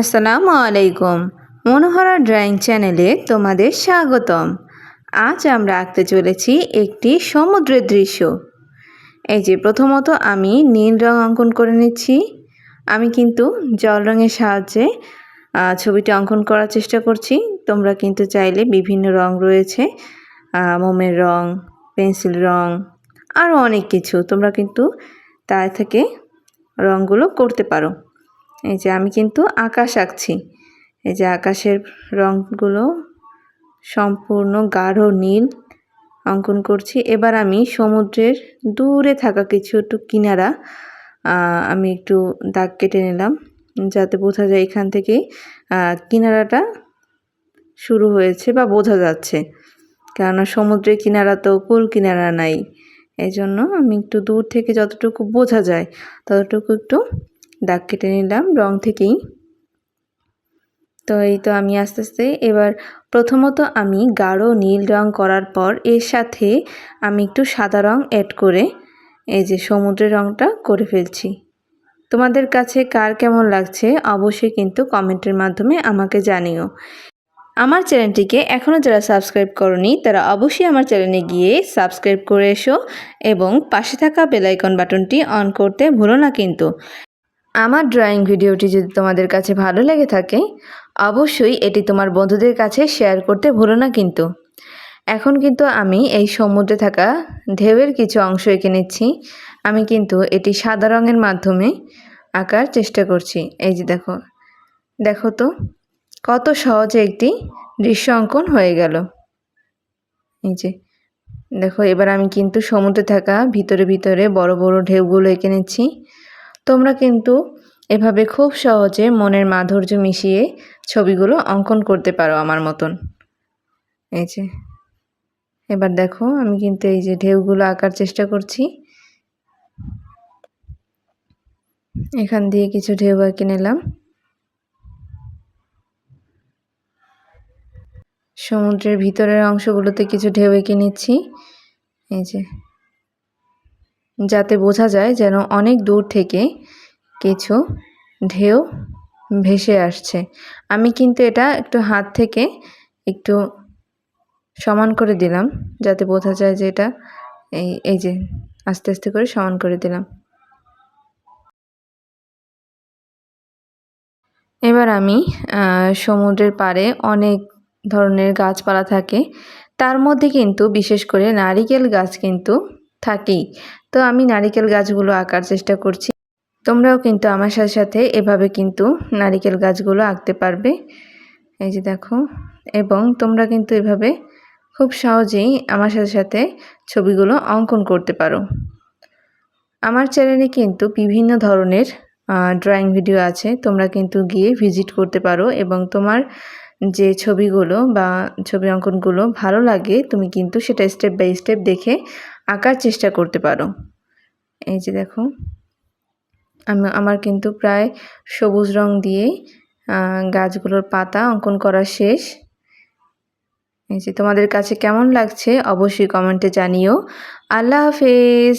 আসসালামু আলাইকুম। মনোহরা ড্রয়িং চ্যানেলে তোমাদের স্বাগতম। আজ আমরা আঁকতে চলেছি একটি সমুদ্রের দৃশ্য। এই যে প্রথমত আমি নীল রং অঙ্কন করে নিচ্ছি। আমি কিন্তু জল রঙের সাহায্যে ছবিটি অঙ্কন করার চেষ্টা করছি। তোমরা কিন্তু চাইলে বিভিন্ন রং রয়েছে মোমের রং, পেন্সিল রং আরও অনেক কিছু তোমরা কিন্তু তার থেকে রঙগুলো করতে পারো। এই যে আমি কিন্তু আকাশ আঁকছি। এই যে আকাশের রঙগুলো সম্পূর্ণ গাঢ় নীল অঙ্কন করছি। এবার আমি সমুদ্রের দূরে থাকা কিছু একটু কিনারা আমি একটু দাগ কেটে নিলাম যাতে বোঝা যায় এখান থেকে কিনারাটা শুরু হয়েছে বা বোঝা যাচ্ছে। কেননা সমুদ্রের কিনারা তো কুল কিনারা নাই। এই জন্য আমি একটু দূর থেকে যতটুকু বোঝা যায়, ততটুকু একটু দাগ কেটে নিলাম, রং থেকেই। তো এই তো আমি আস্তে আস্তে এবার প্রথমত আমি গাঢ় নীল রং করার পর এর সাথে আমি একটু সাদা রং অ্যাড করে এই যে সমুদ্রের রংটা করে ফেলছি। তোমাদের কাছে কার কেমন লাগছে অবশ্যই কিন্তু কমেন্টের মাধ্যমে আমাকে জানিও। আমার চ্যানেলটিকে এখনও যারা সাবস্ক্রাইব করনি, তারা অবশ্যই আমার চ্যানেলে গিয়ে সাবস্ক্রাইব করে এসো এবং পাশে থাকা বেলাইকন বাটনটি অন করতে ভুলো না কিন্তু। আমার ড্রয়িং ভিডিওটি যদি তোমাদের কাছে ভালো লেগে থাকে, অবশ্যই এটি তোমার বন্ধুদের কাছে শেয়ার করতে ভুলো না কিন্তু। এখন কিন্তু আমি এই সমুদ্রে থাকা ঢেউয়ের কিছু অংশ এঁকে নিচ্ছি। আমি কিন্তু এটি সাদা রঙের মাধ্যমে আঁকার চেষ্টা করছি। এই যে দেখো দেখো তো, কত সহজে একটি দৃশ্য অঙ্কন হয়ে গেল। এই যে, দেখো এবার আমি কিন্তু সমুদ্রে থাকা ভিতরে ভিতরে বড় বড় ঢেউগুলো এঁকে নিচ্ছি। তোমরা কিন্তু এভাবে খুব সহজে মনের মাধুর্য মিশিয়ে ছবিগুলো অঙ্কন করতে পারো আমার মতন। এই যে, এবার দেখো, আমি কিন্তু এই যে ঢেউগুলো আঁকার চেষ্টা করছি। এখান দিয়ে কিছু ঢেউ এঁকে নিলাম। সমুদ্রের ভিতরের অংশগুলোতে কিছু ঢেউ এঁকে নিচ্ছি। এই যে যাতে বোঝা যায় যেন অনেক দূর থেকে কিছু ঢেউ ভেসে আসছে। আমি কিন্তু এটা একটু হাত থেকে একটু সমান করে দিলাম, যাতে বোঝা যায় যে এটা এই এই যে আস্তে আস্তে করে সমান করে দিলাম। এবার আমি সমুদ্রের পাড়ে অনেক ধরনের গাছপালা থাকে। তার মধ্যে কিন্তু বিশেষ করে নারিকেল গাছ কিন্তু থাকেই। তো আমি নারিকেল গাছগুলো আঁকার চেষ্টা করছি। তোমরাও কিন্তু আমার সাথে সাথে এভাবে কিন্তু নারিকেল গাছগুলো আঁকতে পারবে। এই যে দেখো, এবং তোমরা কিন্তু এভাবে খুব সহজেই আমার সাথে সাথে ছবিগুলো অঙ্কন করতে পারো। আমার চ্যানেলে কিন্তু বিভিন্ন ধরনের ড্রয়িং ভিডিও আছে। তোমরা কিন্তু গিয়ে ভিজিট করতে পারো এবং তোমার যে ছবিগুলো বা ছবি অঙ্কনগুলো ভালো লাগে, তুমি কিন্তু সেটা স্টেপ বাই স্টেপ দেখে আঁকার চেষ্টা করতে পারো। এই যে দেখো, আমি, আমার কিন্তু প্রায় সবুজ রং দিয়ে গাছগুলোর পাতা অঙ্কন করা শেষ। এই যে তোমাদের কাছে কেমন লাগছে অবশ্যই কমেন্টে জানিও। আল্লাহ হাফেজ!